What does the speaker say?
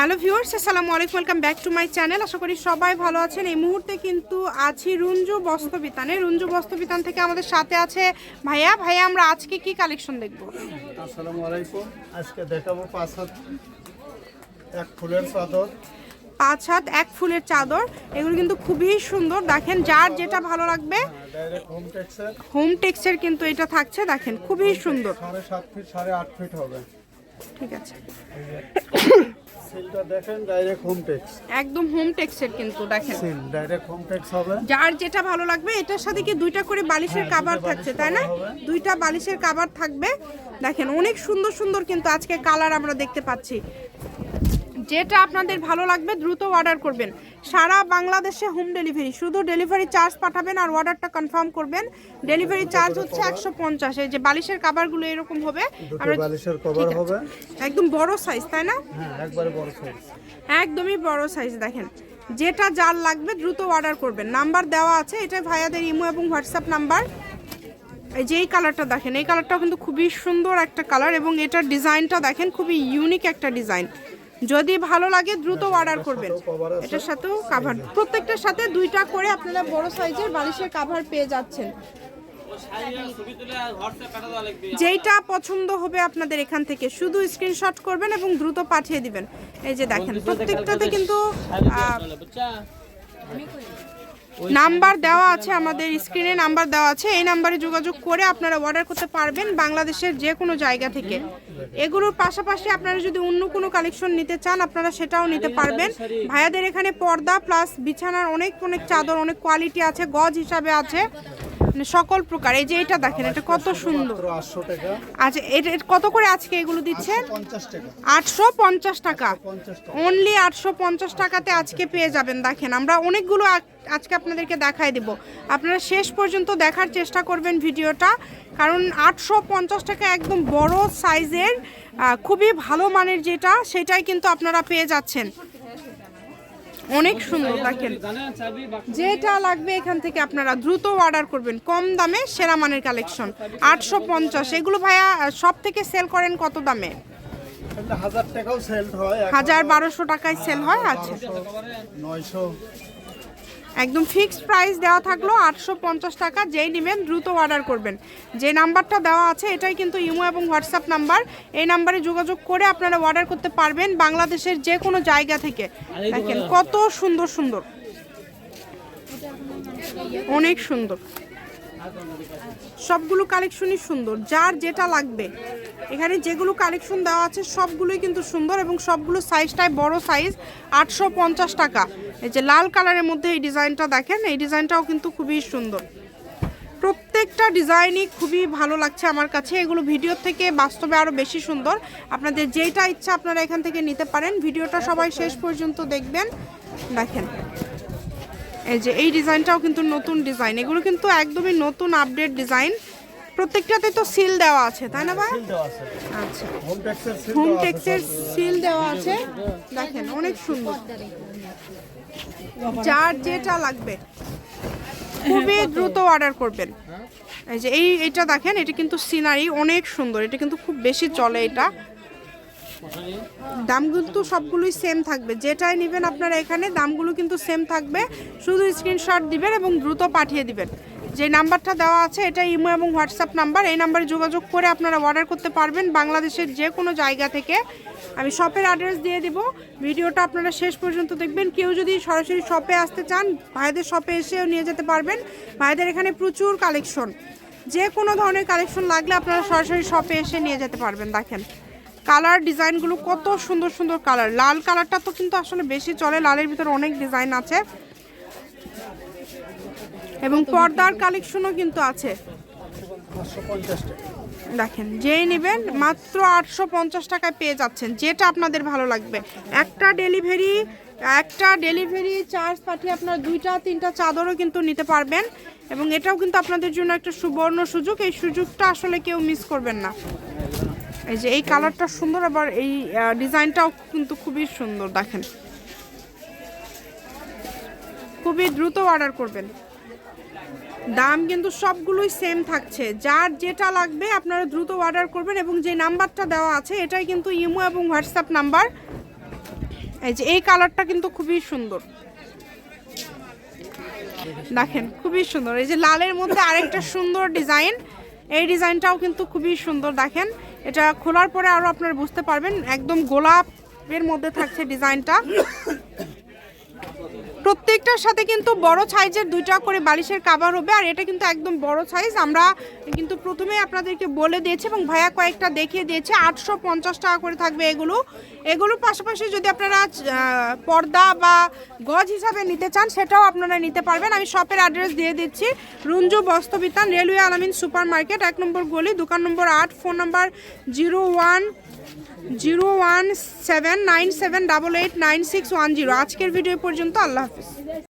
Hello viewers আসসালামু আলাইকুম welcome back to my channel. আশা করি সবাই ভালো আছেন। এই মুহূর্তে কিন্তু আছি রুঞ্জু বস্ত্রবিতানে। রুঞ্জু বস্ত্রবিতান থেকে আমাদের সাথে আছে ভাইয়া। ভাইয়া আমরা আজকে কি কালেকশন দেখব? আসসালামু আলাইকুম। আজকে দেখাবো পাঁচ হাত এক ফুলের চাদর। পাঁচ হাত এক ফুলের চাদর। এগুলো কিন্তু খুবই সুন্দর। দেখেন যার যেটা ভালো লাগবে হোম টেক্সের হোম টেক্সের কিন্তু এটা থাকছে দেখেন খুবই সুন্দর। সাড়ে সাত ফিট সাড়ে আট ফিট হবে। ঠিক আছে। সিলটা দেখেন ডাইরেক্ট হোম টেক্স একদম হোম টেক্সের কিন্তু দেখেন। সিল ডাইরেক্ট হোম টেক্স হবে। যার যেটা ভালো লাগবে এটার সাথে কি দুইটা করে বালিশের কভার কাবার থাকছে তাই না? দুইটা বালিশের কভার থাকবে। দেখেন অনেক সুন্দর সুন্দর কিন্তু আজকে কালার আমরা দেখতে পাচ্ছি। যেটা আপনাদের ভালো লাগবে দ্রুত অর্ডার করবেন। সারা বাংলাদেশে হোম ডেলিভারি শুধু ডেলিভারি চার্জ পাঠাবেন আর অর্ডারটা কনফার্ম করবেন। ডেলিভারি চার্জ হচ্ছে একশো পঞ্চাশ এই যে বালিশের কাবারগুলো এরকম হবে। দুটো আমরা বালিশের কভার হবে। একদম বড় সাইজ তাই না? হ্যাঁ একবারে বড় সাইজ একদমই বড় সাইজ দেখেন। যেটা যার লাগবে দ্রুত অর্ডার করবেন। নাম্বার দেওয়া আছে এটা ভাইয়াদের ইমো এবং হোয়াটসঅ্যাপ নাম্বার এই যে এই কালারটা দেখেন এই কালারটাও কিন্তু খুবই সুন্দর একটা কালার এবং এটার ডিজাইনটা দেখেন খুবই ইউনিক একটা ডিজাইন যদি ভালো লাগে দ্রুত অর্ডার করবেন। এটার সাথেও কাভার প্রত্যেকটার সাথে দুইটা করে আপনারা বড় সাইজের বালিশের কাভার পেয়ে যাচ্ছেন। যেইটা পছন্দ হবে আপনাদের এখান থেকে। শুধু স্ক্রিনশট করবেন এবং দ্রুত পাঠিয়ে দিবেন। এই যে দেখেন প্রত্যেকটাতে কিন্তু আহ, নাম্বার দেওয়া আছে আমাদের স্ক্রিনে, নাম্বার দেওয়া আছে। এই নাম্বারে যোগাযোগ করে আপনারা অর্ডার করতে পারবেন বাংলাদেশের যে কোনো জায়গা থেকে। এগুলোর পাশাপাশি আপনারা যদি অন্য কোনো কালেকশন নিতে চান, আপনারা সেটাও নিতে পারবেন। ভাইয়াদের এখানে পর্দা প্লাস বিছানার অনেক অনেক চাদর, অনেক কোয়ালিটি আছে, গজ হিসাবে আছে। মানে সকল প্রকার এই যে এটা দেখেন এটা কত সুন্দর। আচ্ছা এটা কত করে আজকে এগুলো দিচ্ছেন? আটশো পঞ্চাশ টাকা। অনলি আটশো পঞ্চাশ টাকাতে আজকে পেয়ে যাবেন দেখেন। আমরা অনেকগুলো আজকে আপনাদেরকে দেখাই দেব। আপনারা শেষ পর্যন্ত দেখার চেষ্টা করবেন ভিডিওটা কারণ আটশো পঞ্চাশ টাকা একদম বড় সাইজের খুবই ভালো মানের যেটা সেটাই কিন্তু আপনারা পেয়ে যাচ্ছেন। অনেক সুন্দর দেখেন। যেটা লাগবে এখান থেকে আপনারা দ্রুত অর্ডার করবেন কম দামে সেরা মানের কালেকশন আটশো পঞ্চাশ। এগুলো ভাইয়া সব থেকে সেল করেন কত দামে? হাজার হয় বারোশো টাকায় সেল হয় আচ্ছা। একদম ফিক্সড প্রাইস দেওয়া থাকল আটশো পঞ্চাশ টাকা। যেই নেবেন দ্রুত অর্ডার করবেন। যে নাম্বারটা দেওয়া আছে, এটাই কিন্তু ইমো এবং হোয়াটসঅ্যাপ নাম্বার। এই নাম্বারে যোগাযোগ করে আপনারা অর্ডার করতে পারবেন বাংলাদেশের যে কোনো জায়গা থেকে। দেখেন কত সুন্দর সুন্দর। অনেক সুন্দর। সবগুলো কালেকশনই সুন্দর। যার যেটা লাগবে। এখানে যেগুলো কালেকশন দেওয়া আছে, সবগুলোই কিন্তু সুন্দর এবং সবগুলো সাইজটাই বড় সাইজ আটশো পঞ্চাশ টাকা। এই যে লাল কালারের মধ্যে এই ডিজাইনটা দেখেন, এই ডিজাইনটাও কিন্তু খুবই সুন্দর। প্রত্যেকটা ডিজাইনই খুবই ভালো লাগছে আমার কাছে। এগুলো ভিডিও থেকে বাস্তবে আরও বেশি সুন্দর। আপনাদের যেইটা ইচ্ছা আপনারা এখান থেকে নিতে পারেন। ভিডিওটা সবাই শেষ পর্যন্ত দেখবেন। দেখেন। এই যে এই ডিজাইনটাও কিন্তু নতুন ডিজাইন। এগুলো কিন্তু একদমই নতুন আপডেট ডিজাইন। প্রত্যেকটাতে তো সিল দেওয়া আছে তাই না ভাই? সিল দেওয়া আছে। আচ্ছা। হোম টেক্সের সিল দেওয়া আছে সিল দেওয়া আছে। দেখেন অনেক সুন্দর। যার যেটা লাগবে খুবই দ্রুত অর্ডার করবেন। এই যে এই এটা দেখেন এটা কিন্তু সিনারি অনেক সুন্দর এটা কিন্তু খুব বেশি চলে এটা। দাম কিন্তু সবগুলোই সেম থাকবে। যেটাই নেবেন আপনারা এখানে দামগুলো কিন্তু সেম থাকবে। শুধু স্ক্রিনশট দিবেন এবং দ্রুত পাঠিয়ে দিবেন। যে নাম্বারটা দেওয়া আছে এটা ইমো এবং হোয়াটসঅ্যাপ নাম্বার। এই নাম্বারে যোগাযোগ করে আপনারা অর্ডার করতে পারবেন বাংলাদেশের যে কোনো জায়গা থেকে। আমি শপের অ্যাড্রেস দিয়ে দিব। ভিডিওটা আপনারা শেষ পর্যন্ত দেখবেন। কেউ যদি সরাসরি শপে আসতে চান, ভাইদের শপে এসেও নিয়ে যেতে পারবেন। ভাইদের এখানে প্রচুর কালেকশন। যে কোনো ধরনের কালেকশন লাগলে আপনারা সরাসরি শপে এসে নিয়ে যেতে পারবেন। দেখেন, কালার ডিজাইনগুলো কত সুন্দর সুন্দর কালার। লাল কালারটা তো কিন্তু আসলে বেশি চলে। লালের ভিতরে অনেক ডিজাইন আছে। এবং পর্দার কালেকশনও কিন্তু আছে। দেখেন, যেই নেবেন মাত্র আটশো পঞ্চাশ টাকায় পেয়ে যাচ্ছেন, যেটা আপনাদের ভালো লাগবে। একটা ডেলিভারি একটা ডেলিভারি চার্জ পাঠিয়ে আপনার দুইটা, তিনটা চাদরও কিন্তু নিতে পারবেন এবং এটাও কিন্তু আপনাদের জন্য একটা সুবর্ণ সুযোগ। এই সুযোগটা আসলে কেউ মিস করবেন না। এই যে এই কালারটা সুন্দর, আবার এই ডিজাইনটাও কিন্তু খুবই সুন্দর। দেখেন, খুবই দ্রুত অর্ডার করবেন। দাম কিন্তু সবগুলোই সেম থাকছে। যার যেটা লাগবে আপনারা দ্রুত অর্ডার করবেন এবং যে নাম্বারটা দেওয়া আছে, এটাই কিন্তু ইমো এবং হোয়াটসঅ্যাপ নাম্বার। এই যে, এই কালারটা কিন্তু খুবই সুন্দর। দেখেন, খুবই সুন্দর। এই যে, লালের মধ্যে আরেকটা সুন্দর ডিজাইন। এই ডিজাইনটাও কিন্তু খুবই সুন্দর, দেখেন। এটা খোলার পরে আরও আপনারা বুঝতে পারবেন, একদম গোলাপের মধ্যে থাকছে ডিজাইনটা। প্রত্যেকটার সাথে কিন্তু বড় সাইজের দুইটা করে বালিশের কাভার হবে, আর এটা কিন্তু একদম বড় সাইজ আমরা কিন্তু প্রথমে আপনাদেরকে বলে দিয়েছি এবং ভাইয়া কয়েকটা দেখিয়ে দিয়েছে, আটশো পঞ্চাশ টাকা করে থাকবে এগুলো। এগুলোর পাশাপাশি যদি আপনারা পর্দা বা গজ হিসাবে নিতে চান, সেটাও আপনারা নিতে পারবেন। আমি শপের অ্যাড্রেস দিয়ে দিচ্ছি। রুঞ্জু বস্তবিতান রেলওয়ে আলামিন সুপার মার্কেট এক নম্বর গলি, দোকান নম্বর আট, phone number zero one zero one seven nine seven double eight nine six one zero. আজকের ভিডিও পর্যন্ত আল্লাহ office.